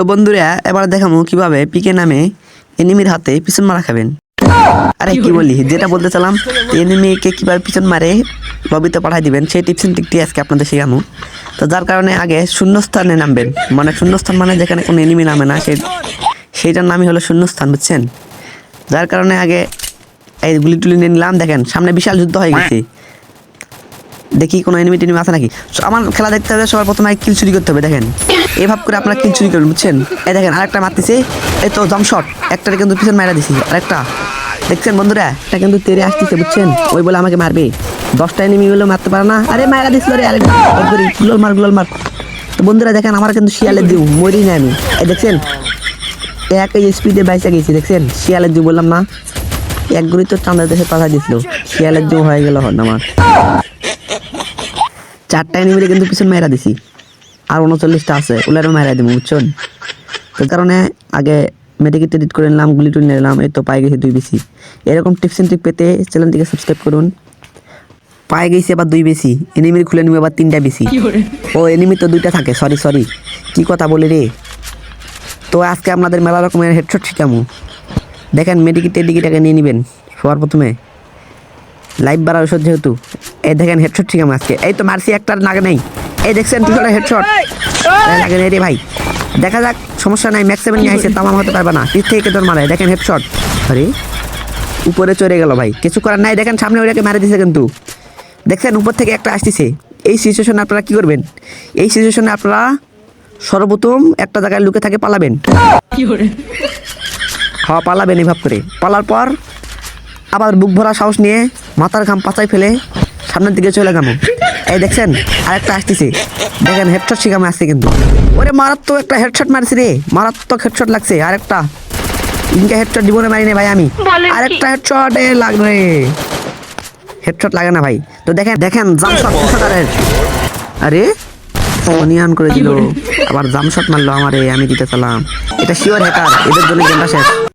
তো বন্ধুরা, এবার দেখাবো কীভাবে পিকে নামে এনিমির হাতে পিছন মারা খাবেন। আরে, কি বলি? যেটা বলতে চালাম, এনিমিকে কীভাবে পিছন মারে লবিতে পাঠাই দিবেন, সেই টিপস এন্ড ট্রিকটি আজকে আপনাদের শেখানো তো যার কারণে আগে শূন্যস্থানে নামবেন। মানে শূন্যস্থান মানে যেখানে কোনো এনিমি নামে না, সেই সেইটার নামই হলো শূন্যস্থান, বুঝছেন? যার কারণে আগে এই গুলি টুলি নিয়ে নিলাম। দেখেন, সামনে বিশাল যুদ্ধ হয়ে গেছে। দেখি কোনো এনিমি টেনিমি আছে নাকি? আমার খেলা দেখতে হবে সবার প্রথমে কিল চুরি করতে হবে, দেখেন। এভাবে করে আপনারা কিল চুরি করবেন বুঝছেন? এই দেখেন, আরেকটা মারতেছে। এই তো জম শট একটারে কিন্তু পিছন মারা দিছি, আরেকটা। দেখছেন বন্ধুরা? এটা কিন্তু তেরে আসতেছে, বুঝছেন? ওই বলে আমাকে মারবে। দশটা এনিমি গুলো মারতে পারে না। আরে মারা দিছিল রে এরপরে গুলোল মার গুলোল মার। তো বন্ধুরা, দেখেন, আমার কিন্তু শিয়ালের দিউ মরি না আমি। এই দেখছেন? এক স্পিডে বাইসে গেছি, দেখছেন? শিয়ালের দিউ বললাম না এক গুড়ি তো চাঁদের দেশে পাঠা দিছিল। শিয়ালের দিউ হয়ে গেল হন আমার। চারটা এনিমিলে কিন্তু পিছন মেরা দিছি। আর উনচল্লিশটা আছে ওলারও মেরা দিব বুঝছেন? তো কারণে আগে মেডিকেট এডিট করে নিলাম গুলি টুলি নিলাম এই তো পাই গেছি দুই বেশি। এরকম টিপস এন্ড ট্রিক পেতে চ্যানেলটিকে সাবস্ক্রাইব করুন। পায়ে গেছি আবার দুই বেশি এনিমির খুলে নিবে আবার তিনটা বেশি। ও এনিমি তো দুইটা থাকে সরি সরি কি কথা বলি রে? তো আজকে আপনাদের মেলা রকমের হেডশট শিখামু। দেখেন মেডিকেট টেডিকেটাকে নিয়ে নেবেন সবার প্রথমে। লাইভ বাড়ার ওষুধ যেহেতু এই দেখেন হেডশট ঠিক আমার আজকে। এই তো মারছি একটা লাগে নেই। এই দেখছেন পিছনে হেডশট লাগে নেই রে ভাই। দেখা যাক সমস্যা নাই ম্যাক্স সেভেন নিয়ে আসছে তামাম হতে পারবে না। পিছ থেকে তোর মারে দেখেন হেডশট আরে উপরে চড়ে গেল ভাই। কিছু করার নাই দেখেন সামনে ওইটাকে মারে দিছে কিন্তু। দেখছেন উপর থেকে একটা আসতেছে। এই সিচুয়েশনে আপনারা কি করবেন? এই সিচুয়েশনে আপনারা সর্বপ্রথম একটা জায়গায় লুকে থাকে পালাবেন। হওয়া পালাবেন এভাব করে। পালার পর আবার বুক ভরা সাহস নিয়ে মাথার ঘাম পাচাই ফেলে সামনের দিকে চলে গেলাম এই দেখছেন আরেকটা আসতেছে। দেখেন হেডশট শিখামে আসছে কিন্তু। ওরে মারাত্মক একটা হেডশট মারছি রে। মারাত্মক হেডশট লাগছে আরেকটা। ইনকে হেডশট জীবনে মারি নে ভাই আমি। আরেকটা হেডশট এ লাগবে। হেডশট লাগে না ভাই। তো দেখেন দেখেন জামশট কোথাকারের আরে অনিয়ান করে দিল আবার জামশট মারলো আমারে আমি দিতে চালাম। এটা শিওর হ্যাকার এদের জন্য গেমটা শেষ।